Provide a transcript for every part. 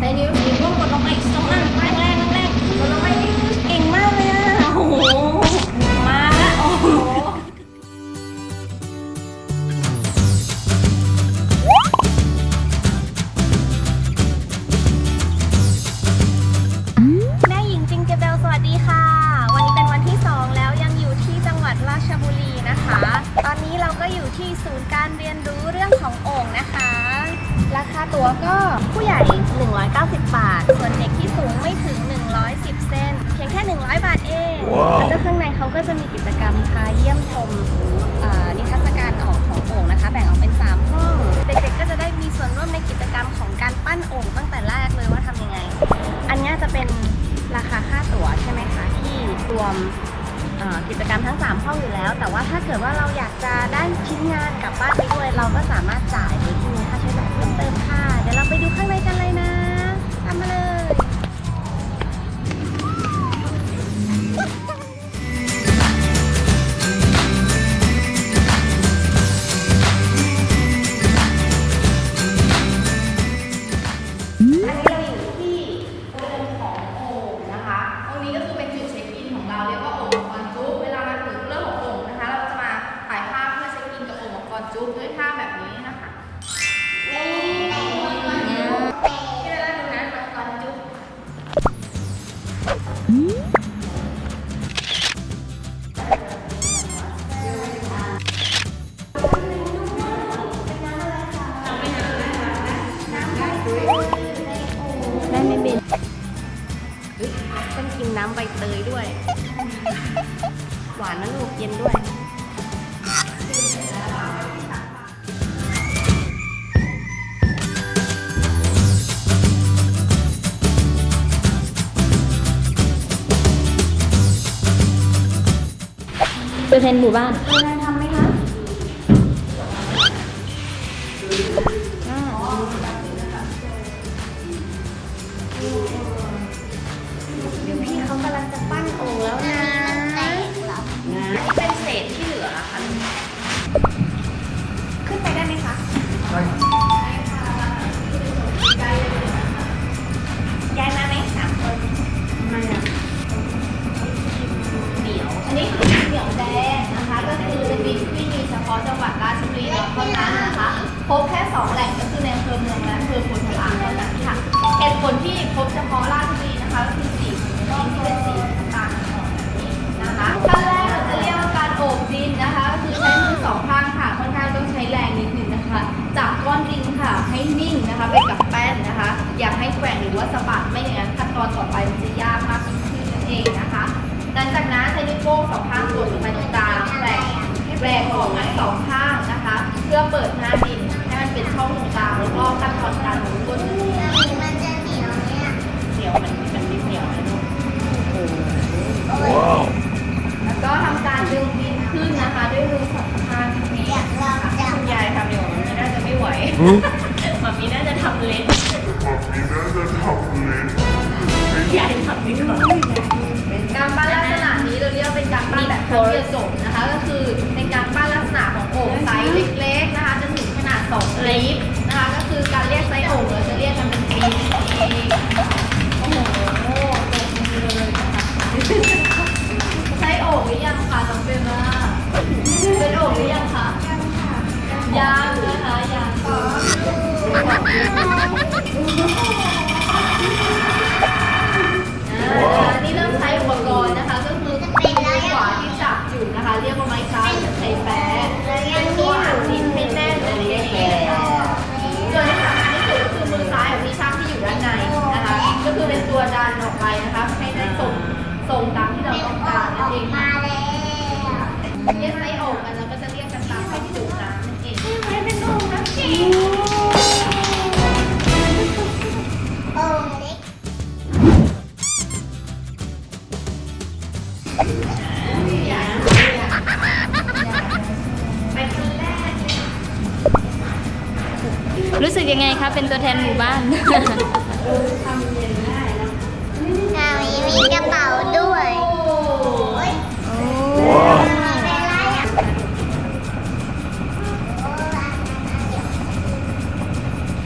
ใช้นิ้วนิ้วก้มกดลงไปอีกสองอันแรงแรงแรงกดลงไปอีกเก่งมากเลยอะโอ้โหมาละโอ้โหแม่หญิงจิงเกเบลสวัสดีค่ะ วันนี้เป็นวันที่ 2 แล้วยังอยู่ที่จังหวัดราชบุรีนะคะ ตอนนี้เราก็อยู่ที่ศูนย์การเรียนรู้เรื่องของโอ่งนะคะ ราคาตั๋วก็ผู้ใหญ่ 190 บาท ส่วนเด็กที่สูงไม่ถึง 110 เซนเพียงแค่ 100 บาทเองแล้วก็ข้างในเขาก็จะมีกิจกรรมพาเยี่ยมชมเอ่อนิทรรศการของของโอ่งนะคะ แบ่งออกเป็น 3 อินกับโอ่งมังกรจุ๊บด้วยท่าแบบนี้นะคะนี่มังกรจุ๊บที่เราดูนะมังกรจุ๊บแม่ไม่เป็นต้องกินน้ำใบเตยด้วย หวานนะลูกเย็นด้วย ตัวแทนหมู่บ้าน แหวกออกทั้งสองข้างนะคะ เพื่อเปิดหน้าดินให้มันเป็นช่องตรงกลางแล้วก็ขั้นตอนการหมุนก้นเหนียวมันมันไม่เหนียวนะลูกแล้วก็ทำการดึงดินขึ้นนะคะ ด้วยมือสองข้างนี้ค่ะคุณยายทำอยู่มันน่าจะไม่ไหวมันมีน่าจะทำเล็กยายทำดีกว่าการปั้นลักษณะนี้เราเรียกว่าเป็นการปั้นแบบครั้งเดียวจบนะคะ ก็คือเป็นการปั้น ส์เล็กๆนะคะจนถึงขนาด2ลิฟนะคะ ก็คือการเรียกไซส์โอ่งเราจะเรียกกันเป็นปีโอ้โหตกมือเลยนะคะไซส์โอ่งหรือยังคะน้องเบลล่าเป็นโอ่งหรือยังคะยังนะคะยัง รู้สึกยังไงคะเป็นตัวแทนหมู่บ้านทำง่ามีมีกระเป๋าด้วย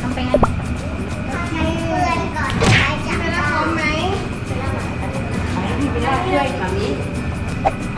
ทำไปงั้วพี่ไปแล้วช่วยมานเ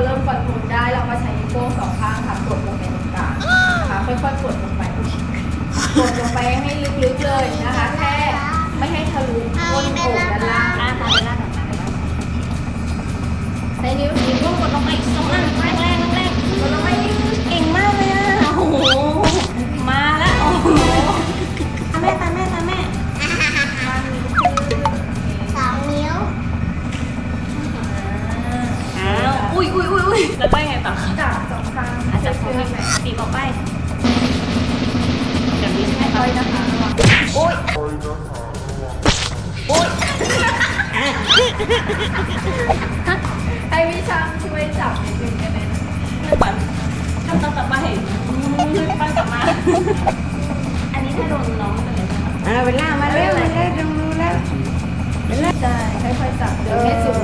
เราเริ่มฟันโทรลได้เราก็ใช้นิ้วโป้งสองข้างค่ะกดลงไปตรงกลางนะคะค่อยๆกดลงไปกดลงไปให้ลึกๆเลยนะคะ แค่ไม่ให้ทะลุก้นโอ่งด้านล่างอ่าค่ะเวลาต่อไปใช้นิ้วนิ้วโป้งกดลงไปอีกสองอันแรกแรกแรกกดลงไป อันนี้ถ้าโดนน้องจะเป็นยังไงอ่าเวลามาแล้วมาแล้วตรงนู้นแล้วใช่ค่อยๆจับเดินให้สูง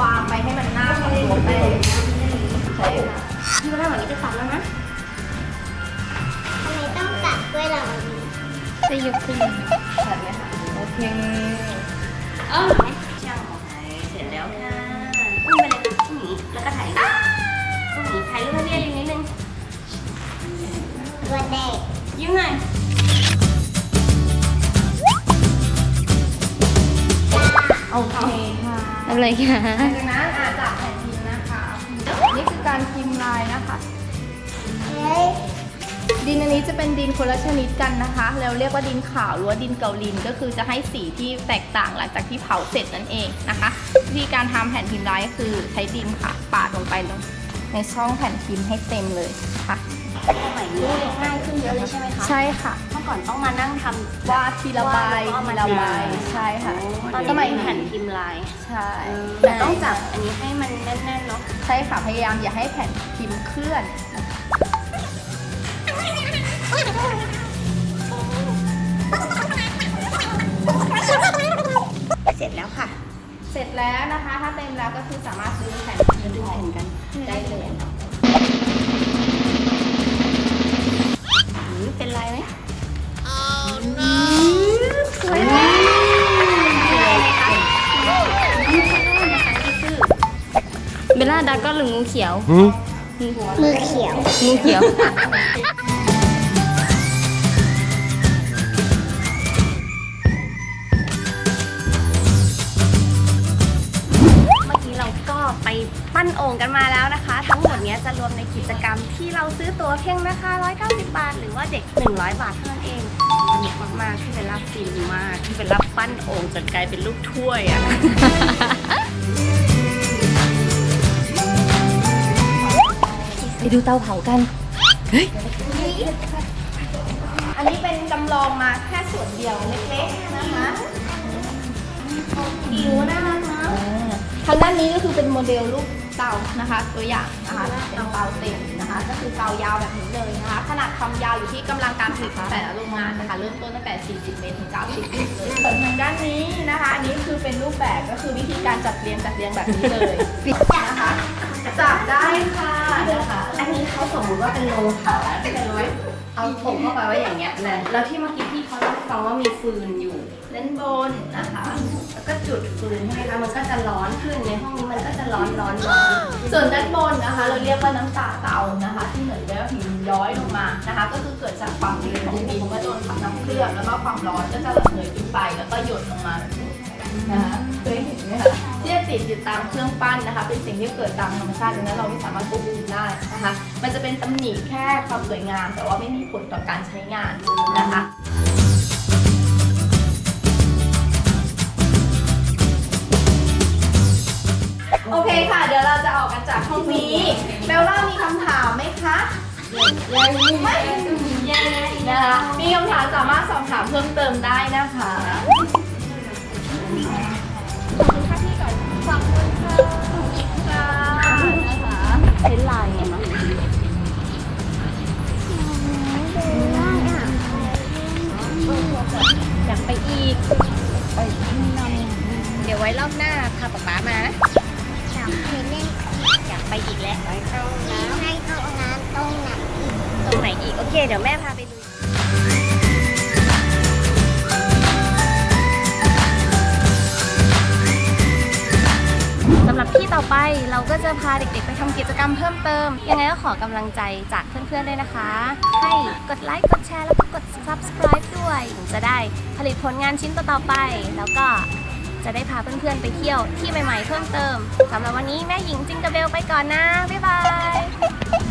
วางไปให้มันหน้ากับตัวแป้งใช่ค่ะพี่ว่าวันนี้จะตัดแล้วนะทำไมต้องกัดด้วยล่ะจะยกขึ้นใช่ไหมคะโอเคเออช่างออกไปเสร็จแล้วค่ะอุ้มไปเลยค่ะหนีแล้วก็ถ่ายรูปหนีถ่ายรูปให้พี่ลิงนิดนึงตัวเด็กยิ้มหน่อยโอเค ค่ะอะไรคะหลังจากนั้นอาจจับแผ่นพิมพ์นะคะนี่คือการพิมพ์ลายนะคะดินอันนี้จะเป็นดินคนละชนิดกันนะคะเราเรียกว่าดินขาวหรือว่าดินเกาลินก็คือจะให้สีที่แตกต่างหลังจากที่เผาเสร็จนั่นเองนะคะวิธีการทำแผ่นพิมพ์ลายก็คือใช้ดินค่ะปาดลงไปลงในช่องแผ่นพิมพ์ให้เต็มเลยค่ะ สมัยนี้ง่ายขึ้นเยอะเลยใช่ไหมคะใช่ค่ะ เมื่อก่อนต้องมานั่งทำวาดทีละใบวาดแล้วก็เอาทีมาละใบพิมพ์ใช่ค่ะตอนสสมัมัยยนี้ แผ่นพิมพ์ลาย ใช่แต่ต้องจับอันนี้ให้มันแน่นๆเนาะใช่ค่ะพยายามอย่าให้แผ่นพิมพ์เคลื่อน เสร็จแล้วค่ะ เสร็จแล้วนะคะ ถ้าเต็มแล้วก็คือสามารถ ลล่าดาก็หรืองูเขียวมือเขียว งูเขียว เมื่อกี้เราก็ไปปั้นโอ่งกันมาแล้วนะคะ ทั้งหมดเนี้ยจะรวมในกิจกรรมที่เราซื้อตั๋วเพียงราคา190 บาท หรือว่าเด็ก 100 บาทเท่านั้นเองสนุกมากๆที่เป็นรับฟินมากที่เป็นรับปั้นโอ่งจนกลายเป็นลูกถ้วยอะ ดูเตาเผากันอันนี้เป็นจำลองมาแค่ส่วนเดียวเล็กๆนะคะอิ๋วน่ารักเนาะทางด้านนี้ก็คือเป็นโมเดลรูปเตานะคะ ตัวอย่างนะคะเป็นเตาเต็มนะคะ ก็คือเตายาวแบบนี้เลยนะคะ ขนาดความยาวอยู่ที่กำลังการผลิตของแต่ละโรงงานนะคะเริ่มต้นตั้งแต่ 40 เมตรถึง 90 เมตรเลยส่วนทางด้านนี้นะคะ อันนี้คือเป็นรูปแบบก็คือวิธีการจัดเรียงจัดเรียงแบบนี้เลยนะคะจับได้ค่ะ นะคะ อันนี้เขาสมมติว่าเป็นโรงเผาเป็นร้อยเอาโอ่งเข้าไปไว้อย่างเงี้ยเลยแล้วที่เมื่อกี้พี่เขาเล่าให้ฟังว่ามีฟืนอยู่เล่นบนนะคะ แล้วก็จุดฟืนใช่ไหมคะมันก็จะร้อนขึ้นในห้องนี้มันก็จะร้อนร้อนร้อนส่วนด้านบนนะคะ เราเรียกว่าน้ำตาเตานะคะ ที่เหมือนกับหินย้อยลงมานะคะ ก็คือเกิดจากความร้อนของดินก็โดนทำน้ำเคลือบแล้วก็ความร้อนก็จะระเหยขึ้นไปแล้วก็หยดลงมาแบบนี้ นะคะเคยเห็นไหมคะที่จะติดอยู่ตามเครื่องปั้นนะคะ เป็นสิ่งที่เกิดตามธรรมชาติดังนั้นเราไม่สามารถควบคุมได้นะคะ มันจะเป็นตำหนิแค่ความสวยงาม แต่ว่าไม่มีผลต่อการใช้งานนะคะโอเคค่ะ เดี๋ยวเราจะออกกันจากห้องนี้เบลล่ามีคำถามไหมคะยังไม่ยังยังนะคะมีคำถามสามารถสอบถามเพิ่มเติมได้นะคะ ขอบคุณค่ะพี่ก่อนขอบคุณค่ะค่ะนะคะใช้ลายไงมั้งอยากไปอีกเดี๋ยวไว้รอบหน้าพาป๊าป๊ามานะอยากไปเล่นอยากไปอีกแล้วตรงน้ำให้น้ำตรงไหนตรงไหนอีกโอเค เดี๋ยวแม่พาไปดูำหรับที่ต่อไปเราก็จะพาเด็กๆ ไปทำกิจกรรมเพิ่มเติม ยังไงก็ขอกำลังใจจากเพื่อนๆด้วยนะคะ ให้กดไลค์กดแชร์แล้วก็กด subscribe ด้วยถึงจะได้ผลิตผลงานชิ้นต่อๆไป แล้วก็จะได้พาเพื่อนๆ ไปเที่ยวที่ใหม่ๆ เพิ่มเติมสำหรับวันนี้แม่หญิงจิงกระเบลไปก่อนนะ บ๊ายบาย